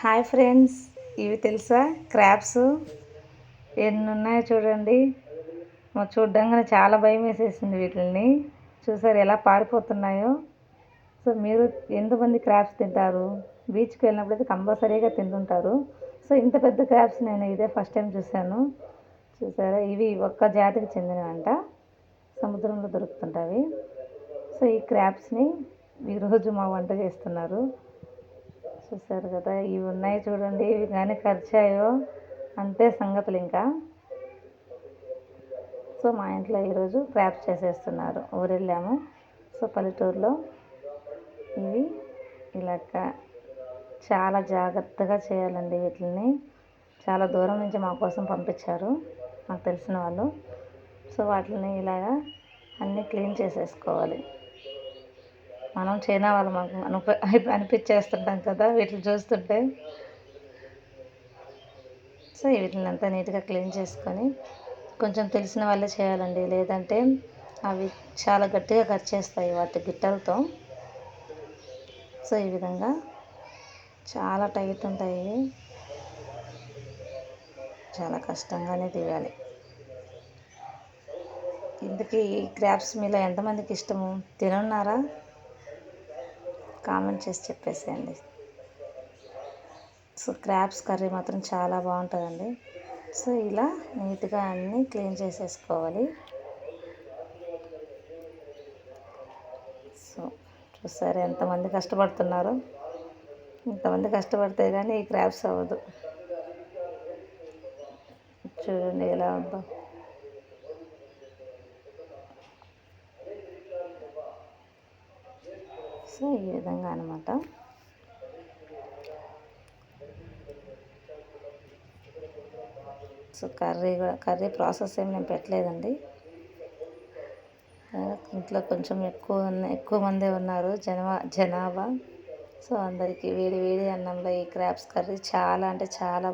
Hi friends ఇవి తెలుసా? Crops. ఎన్ని ఉన్నాయో చూడండి. చూడ్డంగానే చాలా భయం వేసేసింది వీటిని చూసారు ఎలా పారిపోతున్నాయో. సో మీరు ఎంతమంది క్రాప్స్ తింటారు? బీచ్కి వెళ్ళినప్పుడు అయితే కంపల్సరీగా తింటుంటారు. సో ఇంత పెద్ద క్రాప్స్ నేను ఇదే ఫస్ట్ టైం చూశాను. చూసారా? ఇవి ఒక్క జాతికి చెందినవంట. సముద్రంలో దొరుకుతుంటాయి. సో ఈ క్రాప్స్ని ఈరోజు మా వంట చేస్తున్నారు. చూసారు కదా ఇవి ఉన్నాయి చూడండి ఇవి కానీ ఖర్చాయో అంతే సంగతులు ఇంకా. సో మా ఇంట్లో ఈరోజు క్రాప్స్ చేసేస్తున్నారు ఊరెళ్ళాము. సో పల్లెటూరులో ఇవి ఇలా చాలా జాగ్రత్తగా చేయాలండి వీటిని చాలా దూరం నుంచి మా కోసం పంపించారు నాకు తెలిసిన వాళ్ళు. సో వాటిని ఇలాగా అన్నీ క్లీన్ చేసేసుకోవాలి. మనం చైనా వాళ్ళు మనకు అనిపి అనిపించేస్తుంటాం కదా వీటిని చూస్తుంటే. సో వీటిని అంతా నీట్గా క్లీన్ చేసుకొని కొంచెం తెలిసిన వాళ్ళే చేయాలండి. లేదంటే అవి చాలా గట్టిగా కట్ చేస్తాయి వాటి గిట్టలతో. సో ఈ విధంగా చాలా టైట్ ఉంటాయి చాలా కష్టంగానే తీయాలి. ఇందుకు ఈ క్రాప్స్ మీలో ఎంతమందికి ఇష్టము? తినున్నారా కామెంట్ చేసి చెప్పేసేయండి. సో క్రాప్స్ కర్రీ మాత్రం చాలా బాగుంటుందండి. సో ఇలా నీట్గా అన్నీ క్లీన్ చేసేసుకోవాలి. సో చూసారు ఎంతమంది కష్టపడుతున్నారు? ఇంతమంది కష్టపడితే కానీ ఈ క్రాప్స్ అవ్వదు. చూడండి ఎలా ఉందో. సో ఈ విధంగా అనమాట సో కర్రీ కూడా కర్రీ ప్రాసెస్ ఏమి నేను పెట్టలేదండి. ఇంట్లో కొంచెం ఎక్కువ ఎక్కువ మందే ఉన్నారు జనవా జనాభా. సో అందరికీ వేడి వేడి అన్నంలో ఈ క్రాప్స్ కర్రీ చాలా అంటే చాలా